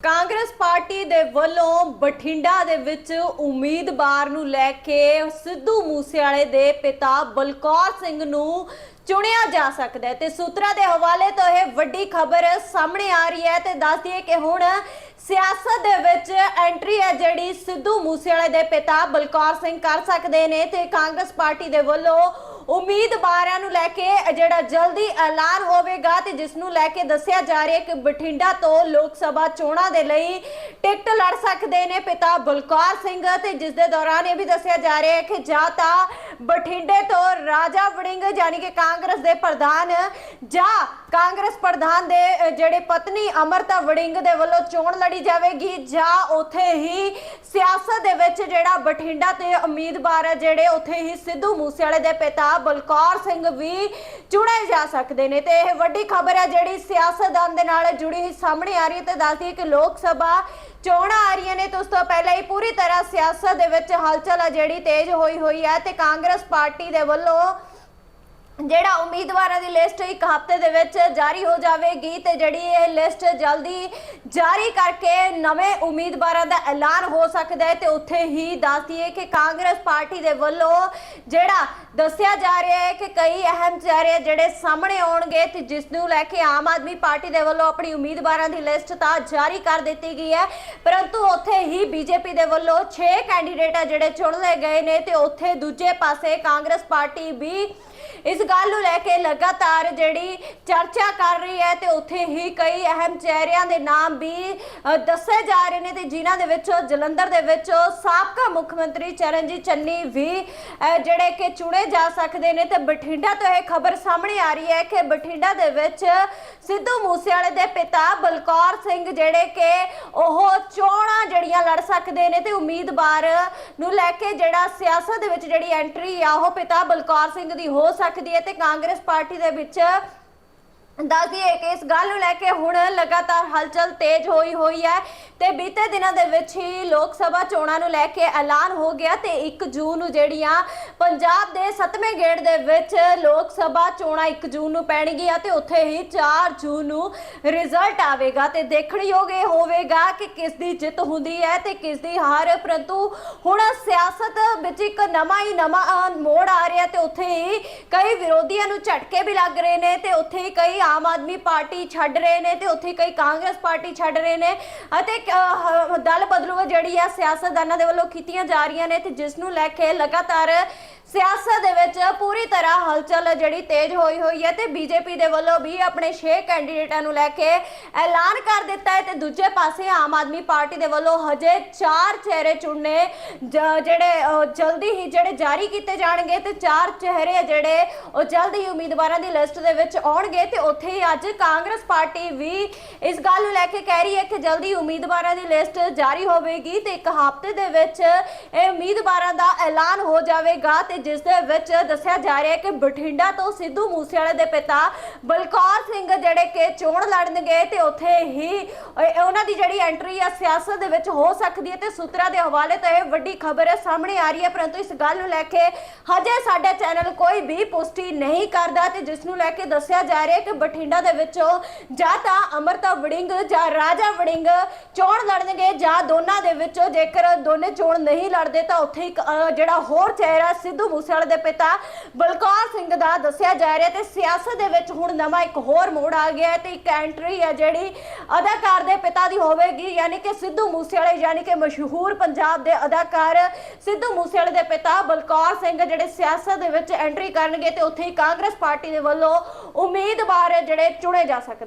Congress party ਦੇ ਵੱਲੋਂ ਬਠਿੰਡਾ ਦੇ ਵਿੱਚ ਉਮੀਦਵਾਰ ਨੂੰ ਲੈ ਕੇ ਸਿੱਧੂ ਮੂਸੇਵਾਲੇ ਦੇ ਪਿਤਾ ਬਲਕੌਰ ਸਿੰਘ ਨੂੰ ਚੁਣਿਆ ਜਾ ਸਕਦਾ ਹੈ ਤੇ ਸੂਤਰਾਂ ਦੇ ਹਵਾਲੇ ਤੋਂ ਇਹ ਵੱਡੀ ਖਬਰ ਸਾਹਮਣੇ ਆ ਰਹੀ ਹੈ ਤੇ ਦੱਸ ਦਈਏ ਕਿ ਹੁਣ ਸਿਆਸਤ ਦੇ ਵਿੱਚ ਐਂਟਰੀ ਹੈ ਜਿਹੜੀ ਸਿੱਧੂ ਮੂਸੇਵਾਲੇ ਦੇ ਪਿਤਾ ਬਲਕੌਰ ਸਿੰਘ ਕਰ ਸਕਦੇ ਨੇ ਤੇ ਕਾਂਗਰਸ ਪਾਰਟੀ ਦੇ ਵੱਲੋਂ ਉਮੀਦਵਾਰਾਂ ਨੂੰ ਲੈ ਕੇ ਜਿਹੜਾ ਜਲਦੀ ਐਲਾਨ ਹੋਵੇਗਾ ਤੇ ਜਿਸ ਨੂੰ ਲੈ ਕੇ ਦੱਸਿਆ ਜਾ ਰਿਹਾ ਕਿ ਬਠਿੰਡਾ ਤੋਂ ਲੋਕ ਸਭਾ ਚੋਣਾਂ ਦੇ ਲਈ ਟਿਕਟ ਲੜ ਸਕਦੇ ਨੇ ਪਿਤਾ ਬਲਕੌਰ ਸਿੰਘ ਤੇ ਜਿਸ ਦੇ ਦੌਰਾਨ ਇਹ ਵੀ ਦੱਸਿਆ ਜਾ ਰਿਹਾ ਹੈ ਕਿ ਜਾਂ ਤਾਂ ਬਠਿੰਡੇ ਤੋਂ ਰਾਜਾ ਵੜਿੰਗ, ਯਾਨੀ ਕਿ ਕਾਂਗਰਸ ਦੇ ਪ੍ਰਧਾਨ ਜਾਂ ਕਾਂਗਰਸ ਪ੍ਰਧਾਨ ਦੇ ਜਿਹੜੇ ਪਤਨੀ ਅਮਰਤਾ ਵੜਿੰਗ ਦੇ ਵੱਲੋਂ ਚੋਣ ਲੜੀ ਜਾਵੇਗੀ ਜਾਂ ਉਥੇ ਹੀ ਸਿਆਸਤ ਦੇ ਵਿੱਚ ਜਿਹੜਾ ਬਠਿੰਡਾ ਤੇ ਉਮੀਦਵਾਰ ਹੈ ਜਿਹੜੇ ਉਥੇ ਹੀ ਸਿੱਧੂ ਮੂਸੇਵਾਲੇ ਦੇ ਪਿਤਾ ਬਲਕੌਰ ਸਿੰਘ ਵੀ ਚੁਣੇ ਜਾ ਸਕਦੇ ਨੇ। ਤੇ ਇਹ ਵੱਡੀ ਖਬਰ ਹੈ ਜਿਹੜੀ ਸਿਆਸਤਦਾਨ ਦੇ ਨਾਲ ਜੁੜੀ ਹੀ ਸਾਹਮਣੇ ਆ ਰਹੀ ਹੈ। ਤੇ ਦੱਸਦੀ ਹੈ ਕਿ ਲੋਕ ਸਭਾ ਚੋਣਾਂ ਆ ਰਹੀਆਂ ਨੇ ਤੇ ਉਸ ਤੋਂ ਪਹਿਲਾਂ ਹੀ ਪੂਰੀ ਤਰ੍ਹਾਂ ਸਿਆਸਤ ਦੇ ਵਿੱਚ ਹਲਚਲ ਆ ਜਿਹੜੀ ਤੇਜ਼ ਹੋਈ ਹੋਈ ਹੈ ਤੇ ਕਾਂਗਰਸ ਪਾਰਟੀ ਦੇ ਵੱਲੋਂ ਜਿਹੜਾ ਉਮੀਦਵਾਰਾਂ ਦੀ ਲਿਸਟ ਇੱਕ ਹਫ਼ਤੇ ਦੇ ਵਿੱਚ ਜਾਰੀ ਹੋ ਜਾਵੇਗੀ ਤੇ ਜਿਹੜੀ ਇਹ ਲਿਸਟ ਜਲਦੀ ਜਾਰੀ ਕਰਕੇ ਨਵੇਂ ਉਮੀਦਵਾਰਾਂ ਦਾ ਐਲਾਨ ਹੋ ਸਕਦਾ ਹੈ ਤੇ ਉੱਥੇ ਹੀ ਦੱਸ ਦਈਏ ਕਿ ਕਾਂਗਰਸ ਪਾਰਟੀ ਦੇ ਵੱਲੋਂ ਜਿਹੜਾ ਦੱਸਿਆ ਜਾ ਰਿਹਾ ਹੈ ਕਿ ਕਈ ਅਹਿਮ ਚਿਹਰੇ ਜਿਹੜੇ ਸਾਹਮਣੇ ਆਉਣਗੇ ਤੇ ਜਿਸ ਨੂੰ ਲੈ ਕੇ ਆਮ ਆਦਮੀ ਪਾਰਟੀ ਦੇ ਵੱਲੋਂ ਆਪਣੀ ਉਮੀਦਵਾਰਾਂ ਦੀ ਲਿਸਟ ਤਾਂ ਜਾਰੀ ਕਰ ਦਿੱਤੀ ਗਈ ਹੈ। ਪਰੰਤੂ ਉੱਥੇ ਹੀ ਬੀਜੇਪੀ ਦੇ ਵੱਲੋਂ 6 ਕੈਂਡੀਡੇਟ ਆ ਜਿਹੜੇ ਚੁਣ ਲਏ ਗਏ ਨੇ ਤੇ ਉੱਥੇ ਦੂਜੇ ਪਾਸੇ ਕਾਂਗਰਸ ਪਾਰਟੀ ਵੀ ਇਸ ਗੱਲ ਨੂੰ ਲੈ ਕੇ ਲਗਾਤਾਰ ਜਿਹੜੀ ਚਰਚਾ ਕਰ ਰਹੀ ਹੈ ਤੇ ਉੱਥੇ ਹੀ ਕਈ ਅਹਿਮ ਚਿਹਰਿਆਂ ਦੇ ਨਾਮ ਵੀ ਦੱਸੇ ਜਾ ਰਹੇ ਨੇ ਤੇ ਜਿਨ੍ਹਾਂ ਦੇ ਵਿੱਚ, ਜਲੰਧਰ ਦੇ ਵਿੱਚ ਸਾਬਕਾ ਮੁੱਖ ਮੰਤਰੀ ਚਰਨਜੀਤ ਚੰਨੀ ਵੀ ਜਿਹੜੇ ਕਿ ਚੁਣੇ ਜਾ ਸਕਦੇ ਨੇ ਤੇ ਬਠਿੰਡਾ ਤੋਂ ਇਹ ਖਬਰ ਸਾਹਮਣੇ ਆ ਰਹੀ ਹੈ ਕਿ ਬਠਿੰਡਾ ਦੇ ਵਿੱਚ ਸਿੱਧੂ ਮੂਸੇਵਾਲੇ ਦੇ ਪਿਤਾ ਬਲਕੌਰ ਸਿੰਘ ਜਿਹੜੇ ਕਿ ਉਹ ਚੋਣਾਂ ਜਿਹੜੀਆਂ ਲੜ ਸਕਦੇ ਨੇ ਤੇ ਉਮੀਦਵਾਰ ਨੂੰ ਲੈ ਕੇ ਜਿਹੜਾ ਸਿਆਸਤ ਦੇ ਵਿੱਚ ਜਿਹੜੀ ਐਂਟਰੀ ਆ ਉਹ ਪਿਤਾ ਬਲਕੌਰ ਸਿੰਘ ਦੀ ਹੋ ਸਕਦੀ ਹੈ ਤੇ ਕਾਂਗਰਸ ਪਾਰਟੀ ਦੇ ਵਿੱਚ ਦੱਸ ਦਈਏ ਕਿ ਇਸ ਗੱਲ ਨੂੰ ਲੈ ਕੇ ਹੁਣ ਲਗਾਤਾਰ ਹਲਚਲ ਤੇਜ਼ ਹੋਈ ਹੋਈ ਹੈ। ਤੇ ਬੀਤੇ ਦਿਨਾਂ ਦੇ ਵਿੱਚ ਹੀ ਲੋਕ ਸਭਾ ਚੋਣਾਂ ਨੂੰ ਲੈ ਕੇ ਐਲਾਨ ਹੋ ਗਿਆ ਤੇ 1 ਜੂਨ ਨੂੰ ਜਿਹੜੀਆਂ ਪੰਜਾਬ ਦੇ 7ਵੇਂ ਗੇੜ ਦੇ ਵਿੱਚ ਲੋਕ ਸਭਾ ਚੋਣਾਂ 1 ਜੂਨ ਨੂੰ ਪੈਣਗੀਆਂ ਤੇ ਉੱਥੇ ਹੀ 4 ਜੂਨ ਨੂੰ ਰਿਜ਼ਲਟ ਆਵੇਗਾ ਤੇ ਦੇਖਣਯੋਗ ਇਹ ਹੋਵੇਗਾ ਕਿ ਕਿਸ ਦੀ ਜਿੱਤ ਹੁੰਦੀ ਹੈ ਤੇ ਕਿਸ ਦੀ ਹਾਰ, ਪਰੰਤੂ ਹੁਣ ਸਿਆਸਤ ਵਿੱਚ ਇੱਕ ਨਵਾਂ ਹੀ ਨਵਾਂ ਮੋੜ ਆ ਰਿਹਾ ਤੇ ਉੱਥੇ ਹੀ ਕਈ ਵਿਰੋਧੀਆਂ ਨੂੰ ਝਟਕੇ ਵੀ ਲੱਗ ਰਹੇ ਨੇ ਤੇ ਉੱਥੇ ਹੀ ਕਈ ਆਮ ਆਦਮੀ ਪਾਰਟੀ ਛੱਡ ਰਹੇ ਨੇ ਤੇ ਉੱਥੇ ਕਈ ਕਾਂਗਰਸ ਪਾਰਟੀ ਛੱਡ ਰਹੇ ਨੇ ਅਤੇ ਕ- ਦਲ ਬਦਲੂ ਜਿਹੜੀ ਆ ਸਿਆਸਤਦਾਨਾਂ ਦੇ ਵੱਲੋਂ ਕੀਤੀਆਂ ਜਾ ਰਹੀਆਂ ਨੇ ਤੇ ਜਿਸ ਨੂੰ ਲੈ ਕੇ ਲਗਾਤਾਰ ਸਿਆਸਤ ਦੇ ਵਿੱਚ ਪੂਰੀ ਤਰ੍ਹਾਂ ਹਲਚਲ ਜਿਹੜੀ ਤੇਜ਼ ਹੋਈ ਹੋਈ ਹੈ ਤੇ ਬੀਜੇਪੀ ਦੇ ਵੱਲੋਂ ਵੀ ਆਪਣੇ 6 ਕੈਂਡੀਡੇਟਾਂ ਨੂੰ ਲੈ ਕੇ ਐਲਾਨ ਕਰ ਦਿੱਤਾ ਹੈ ਤੇ ਦੂਜੇ ਪਾਸੇ ਆਮ ਆਦਮੀ ਪਾਰਟੀ ਦੇ ਵੱਲੋਂ ਹਜੇ 4 ਚਿਹਰੇ ਚੁਣਨੇ ਜਿਹੜੇ ਜਲਦੀ ਹੀ ਜਿਹੜੇ ਜਾਰੀ ਕੀਤੇ ਜਾਣਗੇ ਤੇ 4 ਚਿਹਰੇ ਜਿਹੜੇ ਉਹ ਜਲਦੀ ਹੀ ਉਮੀਦਵਾਰਾਂ ਦੀ ਲਿਸਟ ਦੇ ਵਿੱਚ ਆਉਣਗੇ ਤੇ ਉੱਥੇ ਹੀ ਅੱਜ ਕਾਂਗਰਸ ਪਾਰਟੀ ਵੀ ਇਸ ਗੱਲ ਨੂੰ ਲੈ ਕੇ ਕਹਿ ਰਹੀ ਹੈ ਕਿ ਜਲਦੀ ਉਮੀਦਵਾਰਾਂ ਦੀ ਲਿਸਟ ਜਾਰੀ ਹੋਵੇਗੀ ਤੇ ਇੱਕ ਹਫ਼ਤੇ ਦੇ ਵਿੱਚ ਇਹ ਉਮੀਦਵਾਰਾਂ ਦਾ ਐਲਾਨ ਹੋ ਜਾਵੇਗਾ ਤੇ ਜਿਸ ਦੇ ਵਿੱਚ ਦੱਸਿਆ ਜਾ ਰਿਹਾ ਹੈ ਕਿ ਬਠਿੰਡਾ ਤੋਂ ਸਿੱਧੂ ਮੂਸੇਵਾਲੇ ਦੇ ਪਿਤਾ ਬਲਕੌਰ ਸਿੰਘ ਜਿਹੜੇ ਕਿ ਚੋਣ ਲੜਨਗੇ ਤੇ ਉੱਥੇ ਹੀ ਉਹਨਾਂ ਦੀ ਜਿਹੜੀ ਐਂਟਰੀ ਆ ਸਿਆਸਤ ਦੇ ਵਿੱਚ ਹੋ ਸਕਦੀ ਹੈ ਤੇ ਸੂਤਰਾਂ ਦੇ ਹਵਾਲੇ ਤੋਂ ਇਹ ਵੱਡੀ ਖਬਰ ਸਾਹਮਣੇ ਆ ਰਹੀ ਹੈ। ਪਰੰਤੂ ਇਸ ਗੱਲ ਨੂੰ ਲੈ ਕੇ ਹਜੇ ਸਾਡਾ ਚੈਨਲ ਕੋਈ ਵੀ ਪੁਸ਼ਟੀ ਨਹੀਂ ਕਰਦਾ ਤੇ ਜਿਸ ਨੂੰ ਲੈ ਕੇ ਦੱਸਿਆ ਜਾ ਰਿਹਾ ਹੈ ਕਿ ਬਠਿੰਡਾ ਦੇ ਵਿੱਚੋਂ ਜਾਂ ਤਾਂ ਅਮਰਤਾ ਵੜਿੰਗ ਜਾਂ ਰਾਜਾ ਵੜਿੰਗ ਚੋਣ ਲੜਨਗੇ ਜਾਂ ਦੋਨਾਂ ਦੇ ਵਿੱਚੋਂ ਜੇਕਰ ਦੋਨੇ ਚੋਣ ਨਹੀਂ ਲੜਦੇ ਤਾਂ ਉੱਥੇ ਇੱਕ ਜਿਹੜਾ ਹੋਰ ਚਿਹਰਾ ਸਿੱਧੂ ਸਿੱਧੂ ਮੂਸੇਵਾਲੇ ਦੇ ਪਿਤਾ ਬਲਕੌਰ ਸਿੰਘ ਦਾ ਦੱਸਿਆ ਜਾ ਰਿਹਾ ਤੇ ਸਿਆਸਤ ਦੇ ਵਿੱਚ ਹੁਣ ਨਵਾਂ ਇੱਕ ਹੋਰ ਮੋੜ ਆ ਗਿਆ ਹੈ ਤੇ ਇੱਕ ਐਂਟਰੀ ਹੈ ਜਿਹੜੀ ਅਦਾਕਾਰ ਦੇ ਪਿਤਾ ਦੀ ਹੋਵੇਗੀ, ਯਾਨੀ ਕਿ ਸਿੱਧੂ ਮੂਸੇਵਾਲੇ, ਯਾਨੀ ਕਿ ਮਸ਼ਹੂਰ ਪੰਜਾਬ ਦੇ ਅਦਾਕਾਰ ਸਿੱਧੂ ਮੂਸੇਵਾਲੇ ਦੇ ਪਿਤਾ ਬਲਕੌਰ ਸਿੰਘ ਜਿਹੜੇ ਸਿਆਸਤ ਦੇ ਵਿੱਚ ਐਂਟਰੀ ਕਰਨਗੇ ਤੇ ਉੱਥੇ ਹੀ ਕਾਂਗਰਸ ਪਾਰਟੀ ਦੇ ਵੱਲੋਂ ਉਮੀਦਵਾਰ ਜਿਹੜੇ ਚੁਣੇ ਜਾ ਸਕਦੇ